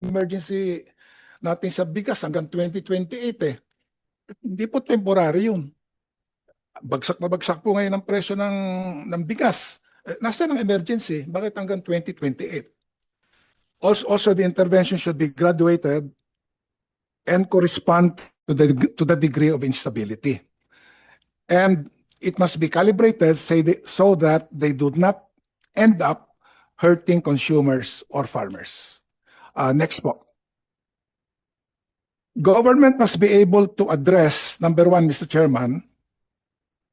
emergency natin sa bigas hanggang 2028 eh. Hindi po temporary yun. Bagsak na bagsak po ngayon ang presyo ng, ng bigas. Eh, Nasaan ang emergency? Bakit hanggang 2028? Also, also, the intervention should be graduated and correspond to the, to the degree of instability. And it must be calibrated so that they do not end up hurting consumers or farmers. Uh, next po. Government must be able to address, number one, Mr. Chairman,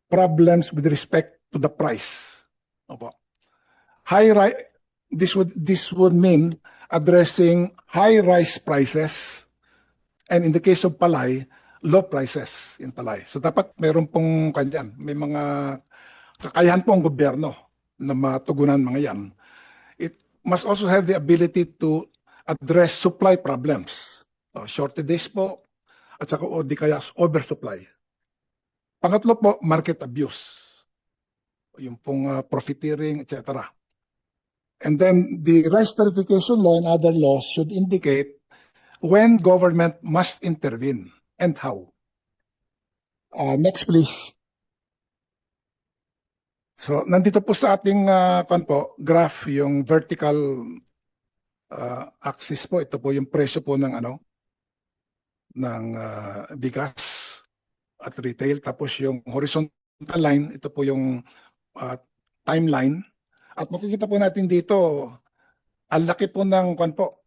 problems with respect to the price. Opo. High ri- this would this would mean addressing high rice prices and in the case of palay, low prices in palay. So dapat meron pong kanyan, may mga kakayahan po ang gobyerno na matugunan mga yan. It must also have the ability to address supply problems. Uh, shortages po, at saka o di kaya oversupply. Pangatlo po, market abuse. Yung pong uh, profiteering, etc. And then the rice tariffication law and other laws should indicate when government must intervene and how. Uh, next, please. So, nandito po sa ating uh, po, graph, yung vertical uh, axis po, ito po yung presyo po ng ano, ng uh, bigas at retail. Tapos yung horizontal line, ito po yung uh, timeline. At makikita po natin dito, ang laki po ng kwan po,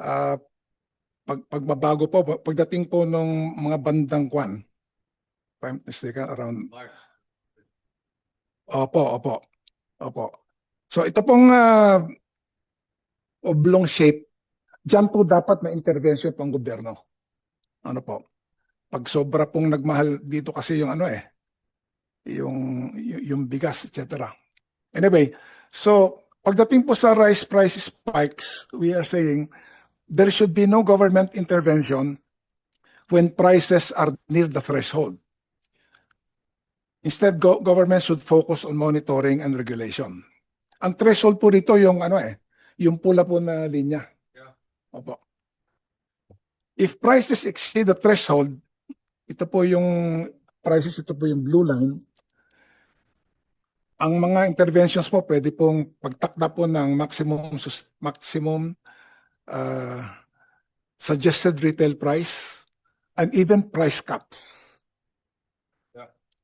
ah, pag, pagbabago po, pag- pagdating po ng mga bandang kwan, if I'm mistaken, around Opo, opo. Opo. So ito pong ah, oblong shape, dyan po dapat may intervention pang gobyerno. Ano po? Pag sobra pong nagmahal dito kasi yung ano eh, yung, yung, bigas, etc. Anyway, so pagdating po sa rice price spikes, we are saying there should be no government intervention when prices are near the threshold. Instead, go- government should focus on monitoring and regulation. Ang threshold po dito yung ano eh, yung pula po na linya. Opo. If prices exceed the threshold, ito po yung prices, ito po yung blue line. Ang mga interventions po pwede pong pagtakda po ng maximum maximum uh, suggested retail price and even price caps.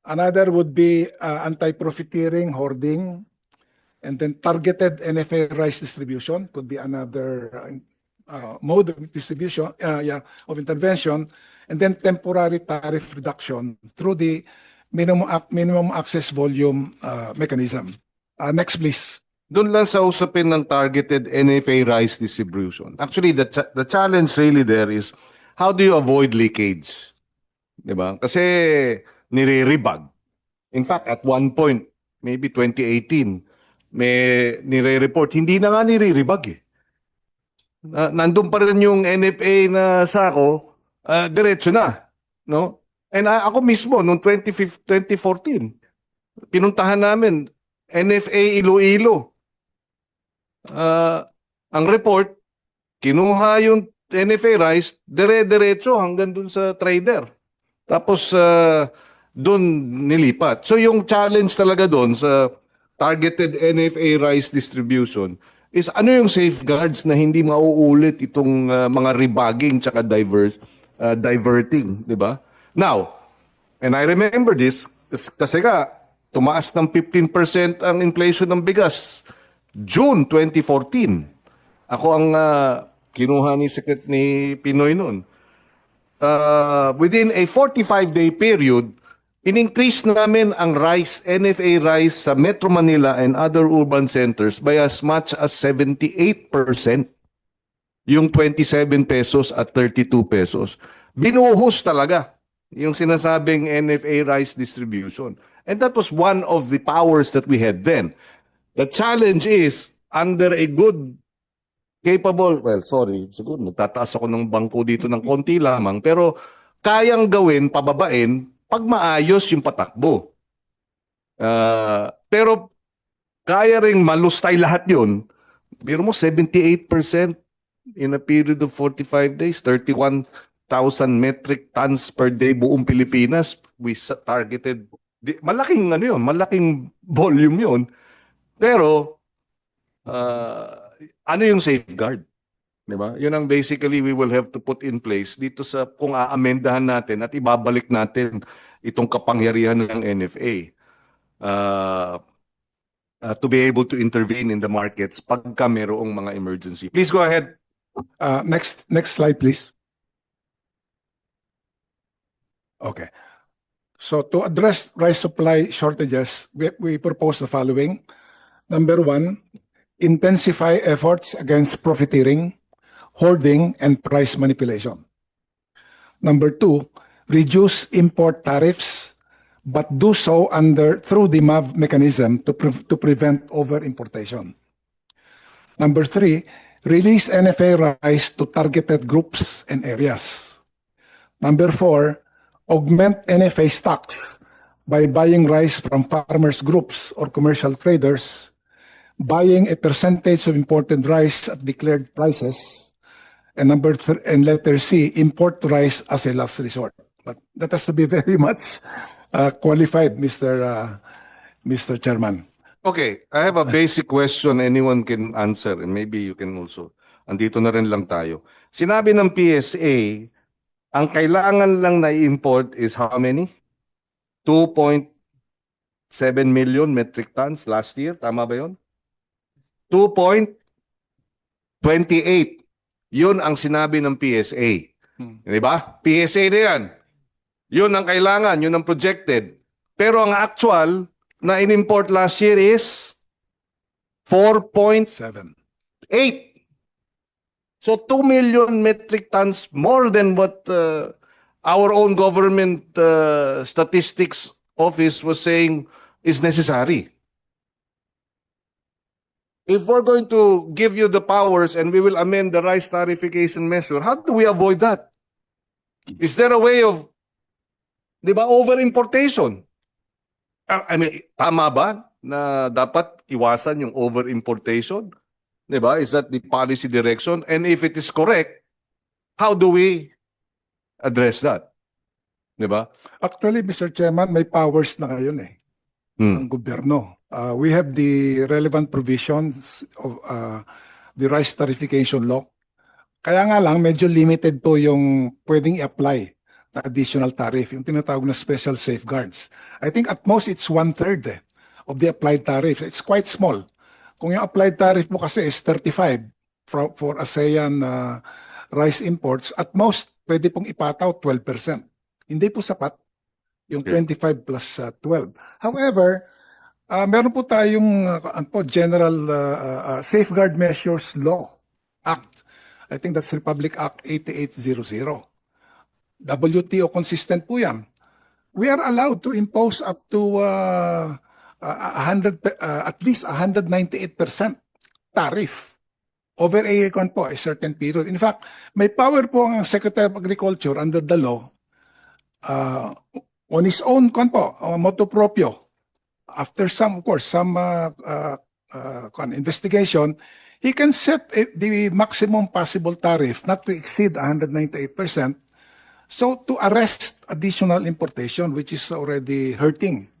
Another would be uh, anti-profiteering, hoarding, and then targeted NFA rice distribution could be another uh, mode of distribution, uh, yeah, of intervention, and then temporary tariff reduction through the minimum minimum access volume uh, mechanism. Uh, next, please. Doon lang sa usapin ng targeted NFA rice distribution. Actually, the, cha- the challenge really there is how do you avoid leakage? Di ba? Kasi nire-rebag. In fact, at one point, maybe 2018, may nire-report, hindi na nga nire-rebag eh. Na, nandun pa rin yung NFA na sako, ah, diretso na. No? And ah, ako mismo, noong 2015 2014, pinuntahan namin, NFA Iloilo. Ah, ang report, kinuha yung NFA rice, dire-diretso hanggang dun sa trader. Tapos, uh, dun nilipat. So, yung challenge talaga dun sa targeted NFA rice distribution is ano yung safeguards na hindi mauulit itong ah, mga rebagging tsaka diverse, ah, diverting, di ba? Now, and I remember this kas- kasi ka, tumaas ng 15% ang inflation ng bigas. June 2014. Ako ang ah, kinuha ni Secret ni Pinoy noon. Uh, within a 45-day period, in-increase namin ang rice, NFA rice sa Metro Manila and other urban centers by as much as 78%. Yung 27 pesos at 32 pesos. Binuhos talaga yung sinasabing NFA rice distribution. And that was one of the powers that we had then. The challenge is, under a good capable, well, sorry, siguro nagtataas ako ng bangko dito ng konti lamang, pero kayang gawin, pababain, pag maayos yung patakbo. Ah, pero kaya ring malustay lahat yun. Biro mo, 78% in a period of 45 days, 31,000 metric tons per day buong Pilipinas. We targeted, di, malaking ano yun, malaking volume yun. Pero, uh, ano yung safeguard? Di ba? Yun ang basically we will have to put in place dito sa kung aamendahan natin at ibabalik natin itong kapangyarihan ng NFA. Uh, uh, to be able to intervene in the markets pagka merong mga emergency. Please go ahead. Uh, next, next slide, please. Okay. So to address rice supply shortages, we, we propose the following. Number one, intensify efforts against profiteering, hoarding, and price manipulation. Number two, reduce import tariffs, but do so under through the MAV mechanism to, pre- to prevent over importation. Number three, release NFA rice to targeted groups and areas. Number four, augment NFA stocks by buying rice from farmers groups or commercial traders, buying a percentage of imported rice at declared prices, and number th- and letter C, import rice as a last resort. But that has to be very much uh, qualified, Mr. Uh, Mr. Chairman. Okay, I have a basic question anyone can answer and maybe you can also. Andito na rin lang tayo. Sinabi ng PSA, ang kailangan lang na import is how many? 2.7 million metric tons last year. Tama ba yun? 2.28. Yun ang sinabi ng PSA. Hmm. Di ba? PSA na yan. Yun ang kailangan, yun ang projected. Pero ang actual na in-import last year is 4.8. Seven. So 2 million metric tons more than what uh, our own government uh, statistics office was saying is necessary. If we're going to give you the powers and we will amend the rice tarification measure, how do we avoid that? Is there a way of, di ba, over-importation? Ah, I mean, tama ba na dapat iwasan yung over-importation? Di ba? Is that the policy direction? And if it is correct, how do we address that? Di ba? Actually, Mr. Chairman, may powers na ngayon eh. Hmm. ng gobyerno. Uh, we have the relevant provisions of uh, the rice tarification law. Kaya nga lang, medyo limited po yung pwedeng i-apply na additional tariff, yung tinatawag na special safeguards. I think at most it's one-third eh, of the applied tariff. It's quite small. Kung yung applied tariff mo kasi is 35 for, for ASEAN uh, rice imports, at most, pwede pong ipataw 12%. Hindi po sapat yung Okay. 25 plus uh, 12. However, uh, meron po tayong uh, po, General uh, uh, Safeguard Measures Law Act. I think that's Republic Act 8800. WTO consistent po yan. We are allowed to impose up to uh, uh, 100, pe- uh, at least 198% tariff over a, po, a certain period. In fact, may power po ang Secretary of Agriculture under the law uh, on his own kwan po, motu proprio, after some, of course, some uh, uh, uh, investigation, he can set the maximum possible tariff not to exceed 198%. So to arrest additional importation, which is already hurting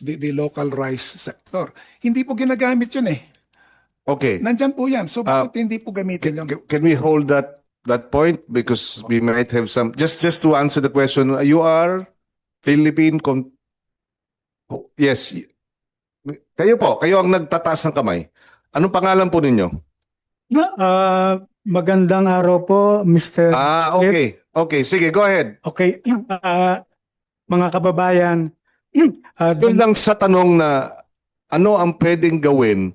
the, the local rice sector. Hindi po ginagamit yun eh. Okay. Nandyan po yan. So Ah, bakit hindi po gamitin yun? Can, we hold that that point because we might have some just just to answer the question you are Philippine con Oh, yes kayo po kayo ang nagtataas ng kamay. Anong pangalan po ninyo? Ah, magandang araw po, Mr. ah okay. Okay sige go ahead. Okay, ah, mga kababayan, ah, Doon lang sa tanong na ano ang pwedeng gawin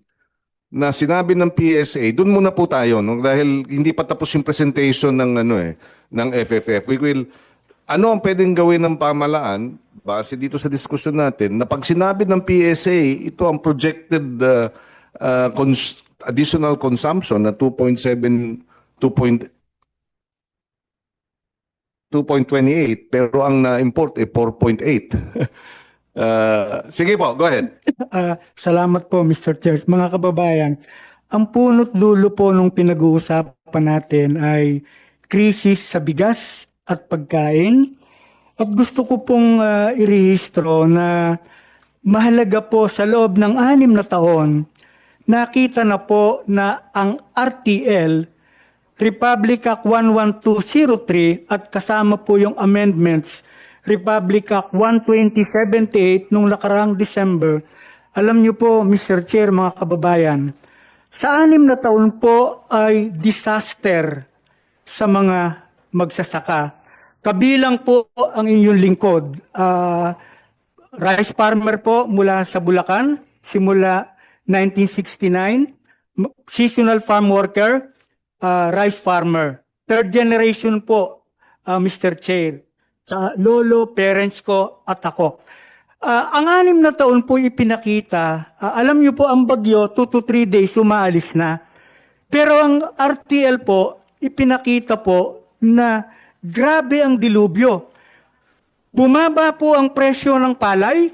na sinabi ng PSA, doon muna po tayo no? Dahil hindi pa tapos yung presentation ng ano eh ng FFF. We will ano ang pwedeng gawin ng pamalaan base dito sa diskusyon natin na pag sinabi ng PSA ito ang projected uh, uh, cons- additional consumption na 2.7 2. 2.28 pero ang na-import ay 4.8. Uh, sige po, go ahead. ah, salamat po, Mr. Chair. Mga kababayan, ang punot dulo po nung pinag-uusapan natin ay krisis sa bigas at pagkain. At gusto ko pong ah, irehistro na mahalaga po sa loob ng anim na taon, nakita na po na ang RTL, Republic Act 11203 at kasama po yung amendments, Republic Act 12078 nung nakarang December. Alam niyo po, Mr. Chair, mga kababayan, sa anim na taon po ay disaster sa mga magsasaka. Kabilang po ang inyong lingkod. Ah, rice farmer po mula sa Bulacan, simula 1969. M- Seasonal farm worker, ah, rice farmer. Third generation po, ah, Mr. Chair. Sa lolo, parents ko, at ako. Ah, ang anim na taon po ipinakita, ah, alam niyo po ang bagyo, 2 to 3 days umaalis na. Pero ang RTL po, ipinakita po na grabe ang dilubyo. Bumaba po ang presyo ng palay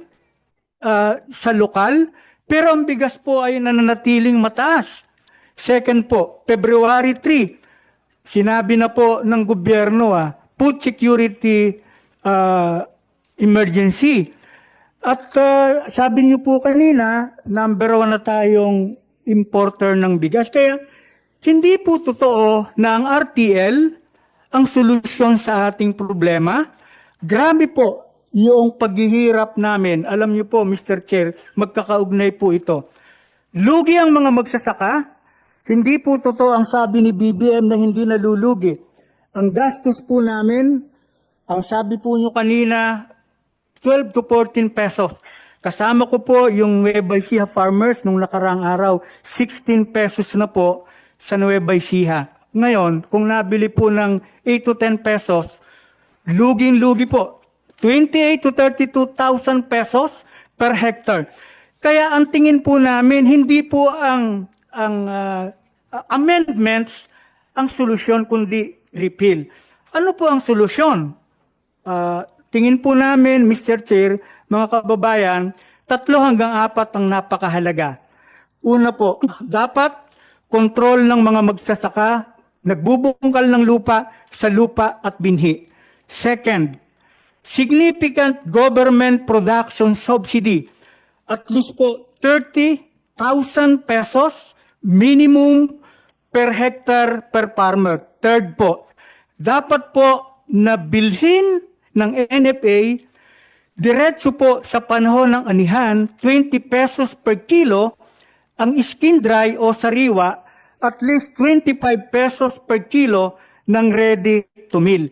ah, sa lokal, pero ang bigas po ay nananatiling mataas. Second po, February 3, sinabi na po ng gobyerno, ah, food security ah, emergency. At ah, sabi niyo po kanina, number one na tayong importer ng bigas. Kaya hindi po totoo na ang RTL ang solusyon sa ating problema. Grabe po yung paghihirap namin. Alam niyo po, Mr. Chair, magkakaugnay po ito. Lugi ang mga magsasaka. Hindi po totoo ang sabi ni BBM na hindi nalulugi. Ang gastos po namin, ang sabi po niyo kanina, 12 to 14 pesos. Kasama ko po yung Nueva Ecija farmers nung nakarang araw, 16 pesos na po sa Nueva Ecija. Ngayon, kung nabili po ng 8 to 10 pesos, luging-lugi po. 28 to 32,000 pesos per hectare. Kaya ang tingin po namin, hindi po ang, ang ah, amendments ang solusyon, kundi repeal. Ano po ang solusyon? Ah, tingin po namin, Mr. Chair, mga kababayan, tatlo hanggang apat ang napakahalaga. Una po, dapat kontrol ng mga magsasaka, nagbubungkal ng lupa sa lupa at binhi. Second, significant government production subsidy. At least po 30,000 pesos minimum per hectare per farmer. Third po, dapat po na bilhin ng NFA diretso po sa panahon ng anihan 20 pesos per kilo ang skin dry o sariwa at least 25 pesos per kilo ng ready to mill.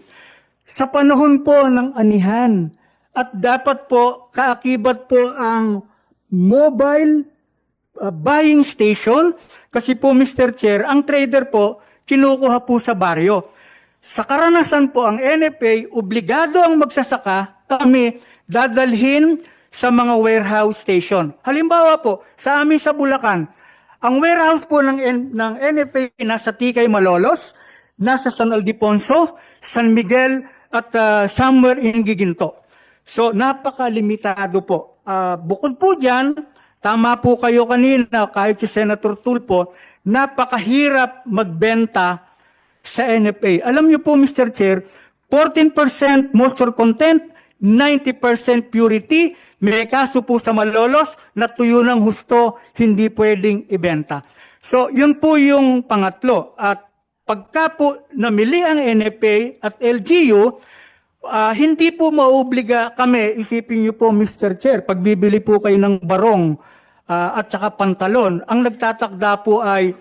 Sa panahon po ng anihan at dapat po kaakibat po ang mobile uh, buying station kasi po Mr. Chair, ang trader po kinukuha po sa baryo. Sa karanasan po ang NFA, obligado ang magsasaka kami dadalhin sa mga warehouse station. Halimbawa po, sa amin sa Bulacan, ang warehouse po ng, ng NFA nasa Tikay Malolos, nasa San Ildefonso, San Miguel, at uh, somewhere in Giginto. So, napakalimitado po. Ah, bukod po dyan, tama po kayo kanina, kahit si Senator Tulpo, napakahirap magbenta sa NFA. Alam niyo po, Mr. Chair, 14% moisture content, 90% purity, may kaso po sa malolos na tuyo ng husto, hindi pwedeng ibenta. So, yun po yung pangatlo. At pagka po namili ang NFA at LGU, ah, hindi po mauobliga kami, isipin niyo po Mr. Chair, pag bibili po kayo ng barong ah, at saka pantalon, ang nagtatakda po ay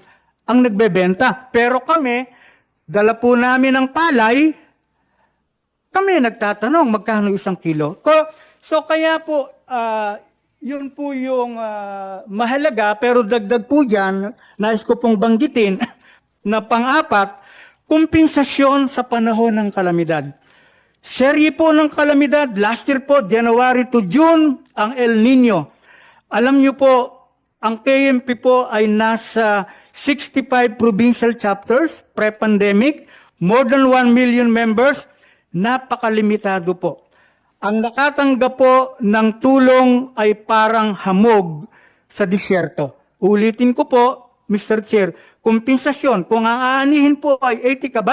ang nagbebenta. Pero kami, dala po namin ang palay, kami nagtatanong magkano isang kilo. Ko- So kaya po, ah, yun po yung ah, mahalaga, pero dagdag po dyan, nais ko pong banggitin, na pang-apat, kumpensasyon sa panahon ng kalamidad. Serye po ng kalamidad, last year po, January to June, ang El Nino. Alam niyo po, ang KMP po ay nasa 65 provincial chapters pre-pandemic, more than 1 million members, napakalimitado po. Ang nakatanggap po ng tulong ay parang hamog sa disyerto. Ulitin ko po, Mr. Chair, kompensasyon, kung ang aanihin po ay 80 kaban,